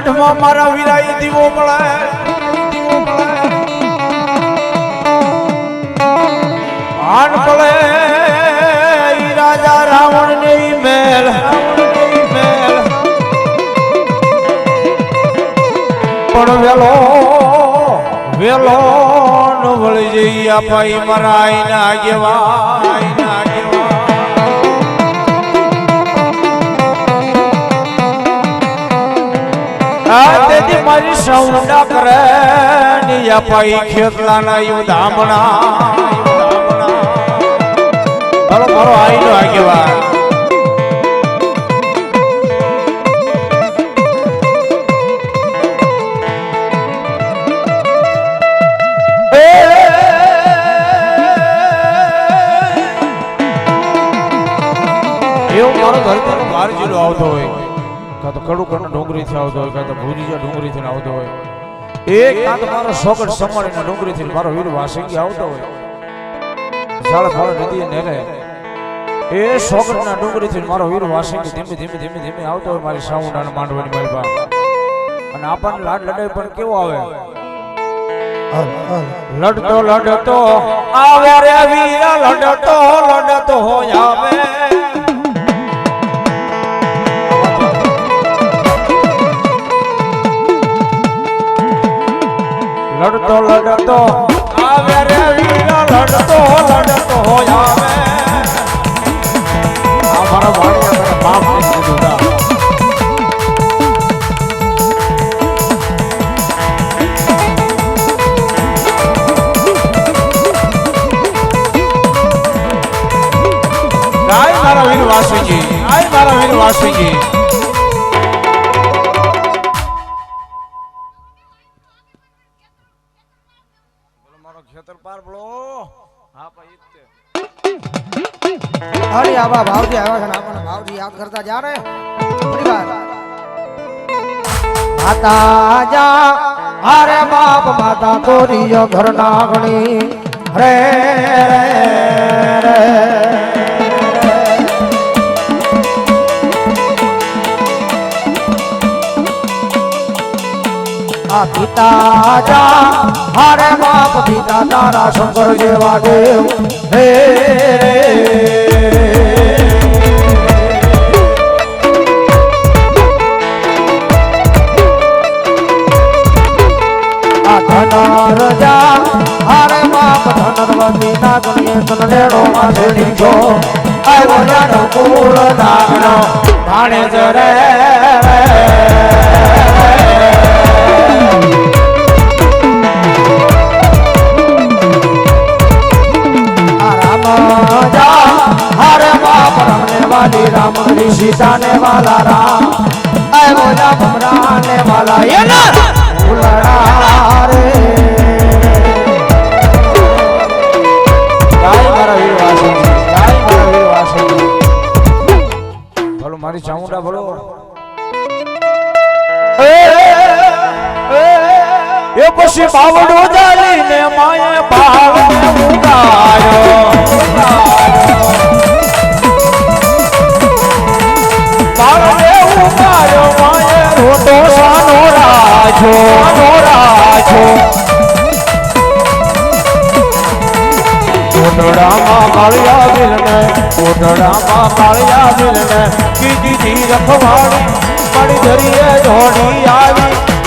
ગઢમાં મારા વિરાય દીવો મળે. આન મળે રાજા રાવણ ને મેળ. પણ વેલો વેલો ન વળી જઈ આપાઈ મારા આઈના આગેવા મારી સૌંડા કરે ની આપાઈ ખેતલાના યુ ધામણા હાલો, મારો આઈનો આગેવા એવું મારો ધરતીનો બહાર જિલ્લો આવતો હોય. કાં તો કડુકણ ડુંગરીથી આવતો હોય, કાં તો ભુજીયા ડુંગરીથી આવતો હોય. એક કાં તો મારો સોગડ સમાડીના ડુંગરીથી મારો વીર વાસંગી આવતો હોય. ઝાડ ફળ નદી નેરે. એ સોગડના ડુંગરીથી મારો વીર વાસંગી ધીમે ધીમે ધીમે ધીમે આવતો હોય મારી સાઉન્ડ માંડવાની મારી બા અને આપણને લાડ લડાઈ પણ કેવો આવે? લડતો લડતો, આવે રે વીર, લડતો લડતો આવે વાણિયા બાપ ને. આય મારા વીર વાસુજી આય મારા વીર વાસુજી મારો ખેતર પાર બોલો હા ભાઈ. અરે આવા ભાવજી આવ્યા છે આપણને ભાવજી યાદ કરતા જા રે. માતા જા અરે બાપ, માતા તોરી ઘર નાગણી રે રે આ પિતા જા હરે પિતા તારા શંકર જેવા દેવ. હે. આ ધનર જા હરે બાપ ધનરવતી નાગણીએ તનડેડો માથે લીધો આવ્યો જાડો કુળ નાગનો ભાણે જરે રામની સીતા ને વાલા રામ આય બોલા ભમરા ને વાલા એના ઉલડા રે ગાય મારા વીર વાસુજી ગાય મારા વીર વાસુજી બોલો મારી ચામુંડા ભલો એ પછી બાવડો જાલીને માએ બાવને ઉગાયો રાજો સાનો રાજો કોટડામાં કાળિયા બિલને કોટડામાં કાળિયા બિલને કીધી રખવાડી પડી ધરીએ ઢોળી આવી.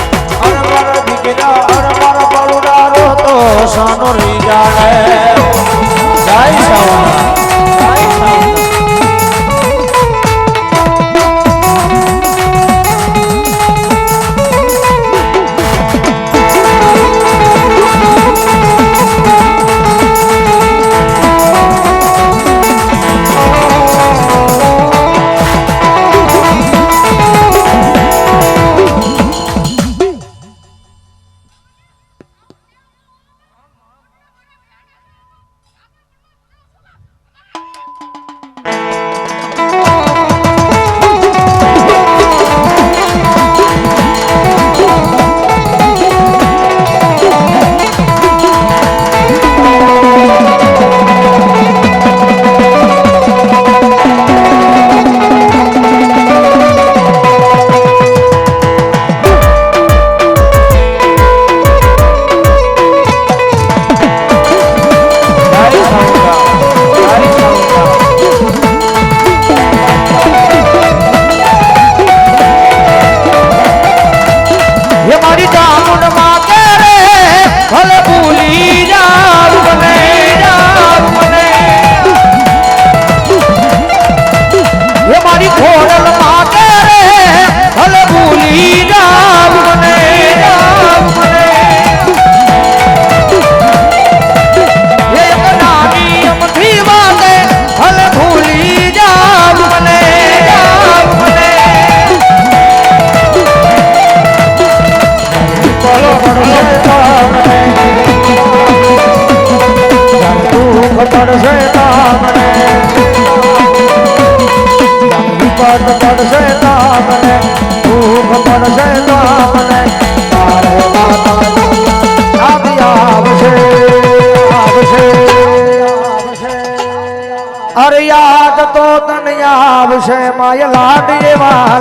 આવશે માય લાડી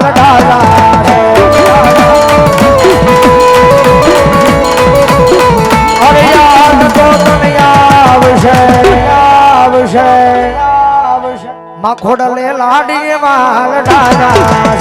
ડાલા રે અરે યાદ તો તને આવશે આવશે આવશે માખોડલે લાડી ડાલા છે